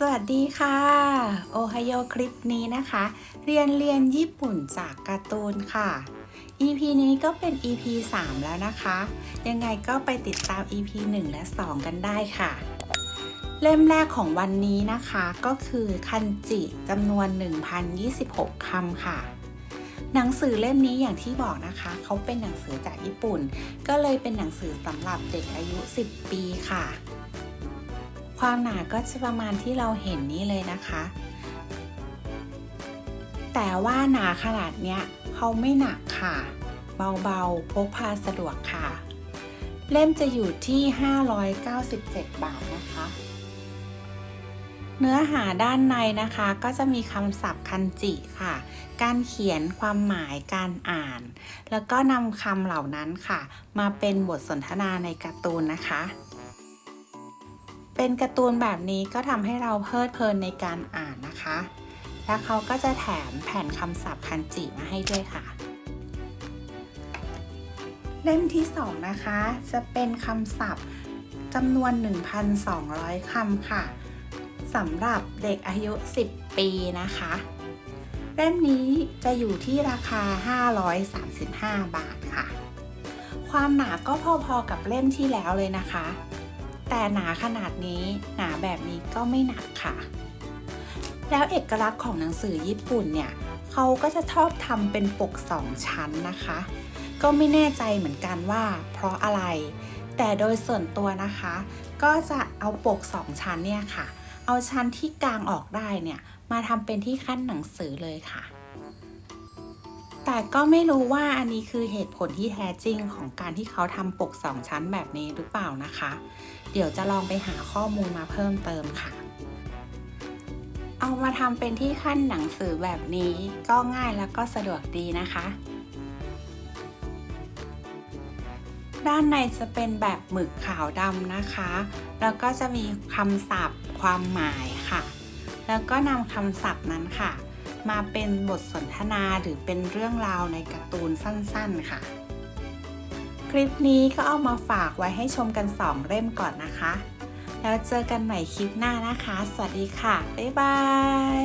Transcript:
สวัสดีค่ะ โอไฮโอคลิปนี้นะคะ เรียนเรียนญี่ปุ่นจากการ์ตูนค่ะ EP นี้ก็เป็น EP 3 แล้วนะคะ ยังไงก็ไปติดตาม EP 1 และ 2 กันได้ค่ะ เล่มแรกของวันนี้นะคะก็คือคันจิจำนวน 1,026คำค่ะ หนังสือเล่มนี้อย่างที่บอกนะคะ เขาเป็นหนังสือจากญี่ปุ่น ก็เลยเป็นหนังสือสำหรับเด็กอายุ 10 ปีค่ะ ความหนาก็จะประมาณที่เราเห็นนี้เลยนะคะ แต่ว่าหนาขนาดเนี้ยเขาไม่หนักค่ะ เบาๆพกพาสะดวกค่ะ เล่มจะอยู่ที่ 597 บาทนะคะ เนื้อหาด้านในนะคะก็จะมีคำศัพท์คันจิค่ะ การเขียนความหมายการอ่าน แล้วก็นำคำเหล่านั้นค่ะ มาเป็นบทสนทนาในการ์ตูนนะคะ เป็นการ์ตูนแบบนี้ก็ทำให้เราเพลิดเพลินในการอ่านนะคะ และเขาก็จะแถมแผ่นคำศัพท์คันจิมาให้ด้วยค่ะ เล่มที่ 2 นะคะ จะเป็นคำศัพท์จำนวน 1,200 คำค่ะสำหรับเด็กอายุ 10 ปีนะคะ เล่มนี้จะอยู่ที่ราคา 535 บาทค่ะ ความหนาก็พอๆกับเล่มที่แล้วเลยนะคะ แต่หนาขนาดนี้หนาแบบนี้ก็ไม่หนักค่ะ แล้วเอกลักษณ์ของหนังสือญี่ปุ่นเนี่ยเขาก็จะชอบทำเป็นปกสองชั้นนะคะ ก็ไม่แน่ใจเหมือนกันว่า เพราะอะไร แต่โดยส่วนตัวนะคะ ก็จะเอาปกสองชั้นเนี่ยค่ะ เอาชั้นที่กลางออกได้เนี่ยมาทำเป็นที่ขั้นหนังสือเลยค่ะ แต่ก็ไม่รู้ว่าอันนี้คือเหตุผลที่แท้จริงของการที่เขาทำปกสองชั้นแบบนี้หรือเปล่านะคะ เดี๋ยวจะลองไปหาข้อมูลมาเพิ่มเติมค่ะ เอามาทำเป็นที่ขั้นหนังสือแบบนี้ก็ง่ายแล้วก็สะดวกดีนะคะ ด้านในจะเป็นแบบหมึกขาวดำนะคะ แล้วก็จะมีคำศัพท์ความหมายค่ะ แล้วก็นำคำศัพท์นั้นค่ะ มาเป็นบทสนทนาหรือเป็นเรื่องราวในการ์ตูนสั้นๆค่ะ คลิปนี้ก็เอามาฝากไว้ให้ชมกัน 2 เล่มก่อนนะคะ แล้วเจอกันใหม่คลิปหน้านะคะ สวัสดีค่ะ บ๊ายบาย